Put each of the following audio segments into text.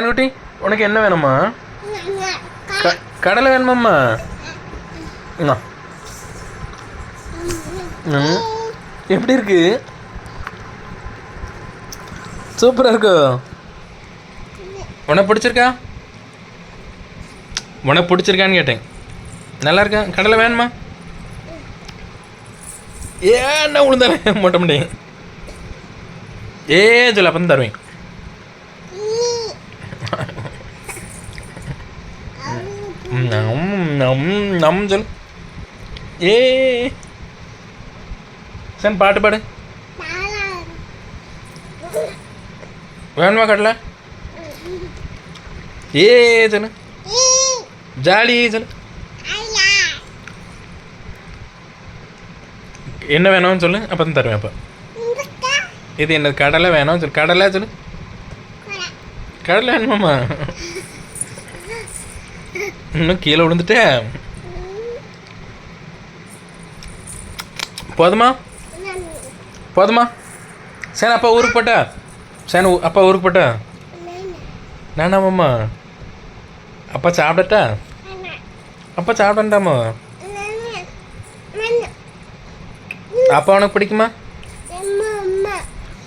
கண்ணுட்டி உனக்கு என்ன வேணுமா? க கடலை வேணுமாம்மா? எப்படி இருக்கு? சூப்பராக இருக்கு? உனக்கு பிடிச்சிருக்கா? உனக்கு பிடிச்சிருக்கான்னு கேட்டேன். நல்லா இருக்கா? கடலை வேணுமா? ஏன்னா உளுந்தாரேன் மொட்டை முடியும் ஏ சொல்ல அப்போ தருவேன். நம் நம் நம் சொல். ஏ. சரி பாட்டு பாடு. வேணுமா கடலை? ஏ சொல்லு ஜாலி சொல்லு என்ன வேணும்னு சொல்லு அப்போ தான் தருவேன் அப்போ. இது என்ன கடலை வேணும் சொல்லு. கடலை சொல்லு கடலை வேணுமாம்மா? இன்னும் கீழே விழுந்துட்டேன். போதுமா? போதுமா? சேன அப்பா ஊருக்கு போட்டா? சேன அப்பா ஊருக்கு போட்டா? நானாமாம்மா அப்பா சாப்பிடட்டா? அப்பா சாப்பிடண்டாமா? அப்பா உனக்கு பிடிக்குமா?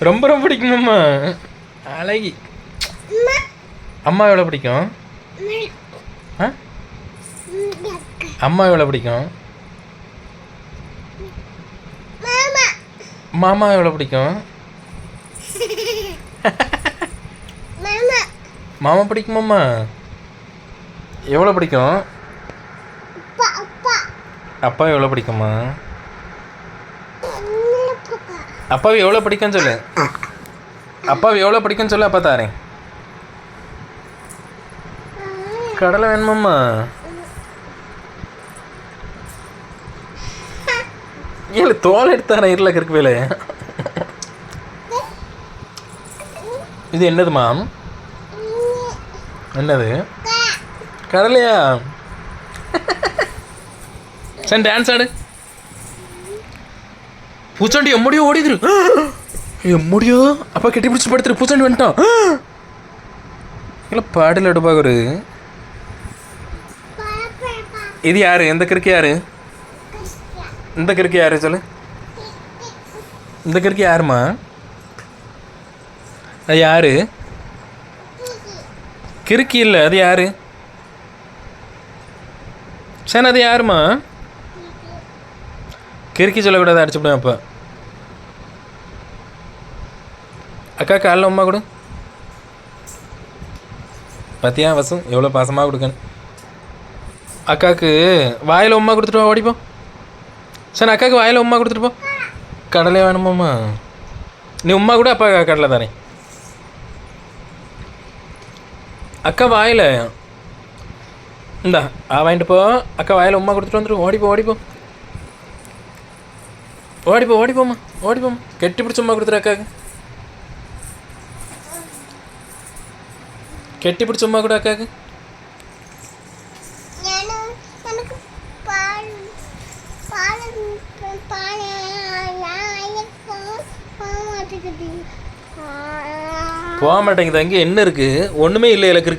ரொம்ப ரொம்ப பிடிக்குமாம்மா அழகி. அம்மா எவ்வளோ பிடிக்கும்? அம்மா எவ்வளோ பிடிக்கும்? மாமா. எவ்வளோ பிடிக்கும்? மாமா. பிடிக்குமாம்மா எவ்வளோ பிடிக்கும்? அப்பா எவ்வளோ பிடிக்குமா அப்பாவை எவ்வளோ பிடிக்கும்னு சொல்லு. அப்பாவை எவ்வளோ பிடிக்கும்னு சொல்லு அப்பா தாரேன். கடலை வேணுமாம்மா? ஏழு தோல் எடுத்தாரேன் இருள கிறுக்கு வேலை இது என்னதுமா? என்னது? கடலையா? சரி டான்ஸ் ஆடு. பூச்சாண்டி எம்முடியோ ஓடிதுரு எம்முடியோ அப்பா கெட்டி பிடிச்சி படுத்துரு. பூச்சாண்டி வந்துட்டான். இல்லை பாடல் ஒரு இது யாரு? எந்த கிறுக்கு யாரு? இந்த கிறுக்கு யார் சொல்லு? இந்த கிறுக்கு யாருமா அது யாரு? கிறுக்கி இல்லை அது யாரு? சரி அது யாருமா கிறுக்கி சொல்லக்கூடாது அடிச்சுவிடுவேன் அப்போ. அக்கா காலில் உமா கொடு. பார்த்தியா வசம் எவ்வளோ பாசமாக கொடுக்கணும் அக்காவுக்கு வாயில் உமா கொடுத்துட்டு வா சரி அக்காவுக்கு வாயில் உமா கொடுத்துட்டு போ. கடலை வேணுமாம்மா நீ உமா கூட அப்பா கடலை தானே அக்கா வாயில். இந்தா ஆ வாங்கிட்டு போ. அக்கா வாயில் உமா கொடுத்துட்டு வந்துடும் ஓடிப்போ ஓடிப்போ ஓடிப்போ ஓடிப்போம்மா ஓடிப்போம்மா கெட்டி பிடிச்ச உமா கொடுத்துரு அக்காவுக்கு கெட்டி பிடிச்ச உமா கூட அக்காவுக்கு போக மாட்டேங்குது. அங்கே என்ன இருக்குது ஒன்றுமே இல்லை எனக்கு